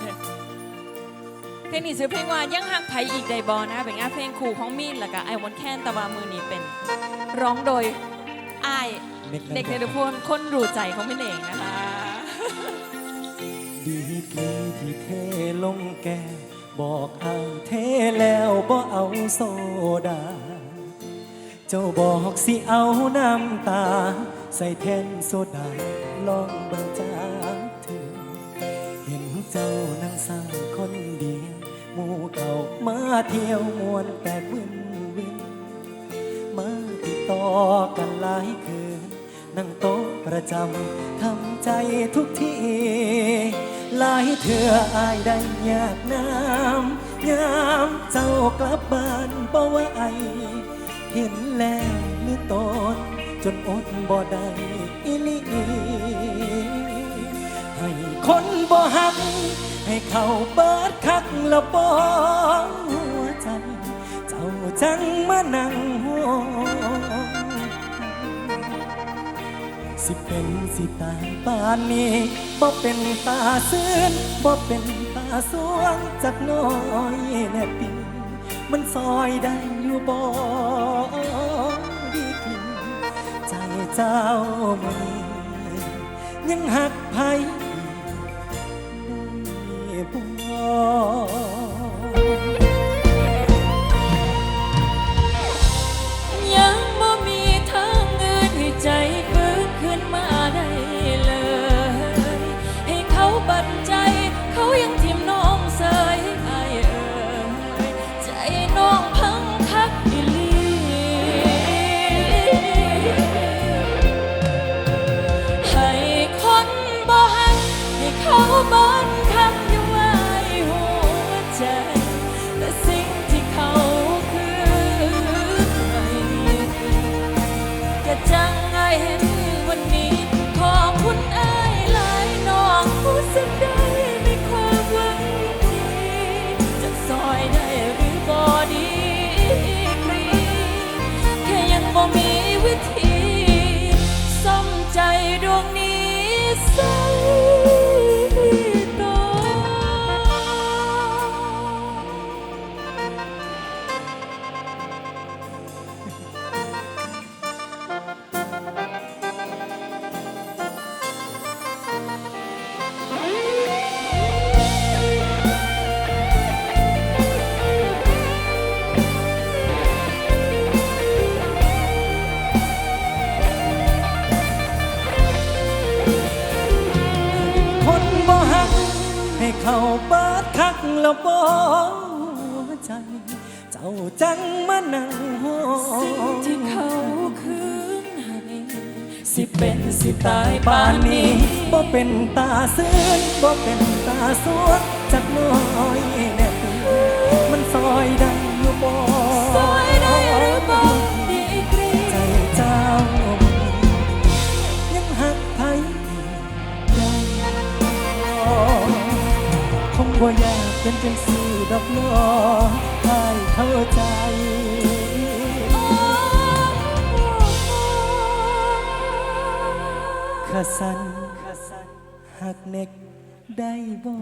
เคเพลงนี้ชื่อเพลงว่ายังหักไผอีกไดบอนะคะเป็นงานเพลงคู่ของมีนแล้วก็ไอวอนแคนตะวามือนี้เป็น ร้องโดยอายเด็กในทุกคนคนรู้ใจของพี่เองนะคะ ดีกรีที่เทลงแก้วบอกไอายเทแล้วบ่เอาโซดา เจ้าบอกสิเอาน้ำตา ใส่แทนโซดาลองเบังจากเธอ เห็นเจ้านั่งสร้างคนเดียวหมู่เขามาเที่ยวมวนแต่วินวินมาติดต่อกันหลายคืน นั่งโต๊ะประจำทำใจทุกทีหลายเถื่ออายได้ยากน้ำยามเจ้ากลับบ้านบ่ว่าไอเห็นแล้วหรือตนจนอดบ่ได้ ให้เขาเบิดคักแล้วบ่หัวใจเจ้าจังมานั่งห้องสิเป็นสิตายปานนี้บ่เป็นตาซื่นบ่เป็นตาสวงจักน้อยแน่ปีมันซอยได้อยู่บ่ดีกรีใจเจ้ามียังหักไผ มี ให้เขาเปิดคักแล้วบ่หัวใจ เจ้าจังมานั่งห้อสิ่งที่เขาคืนให้สิเป็นสิตายป่านนี้บ่เป็นตาซื่นบ่เป็นตาสวดจักน้อย เป็นจังสี่ดอกน้อให้เข้าใจขะสันหักเน็กได้บ่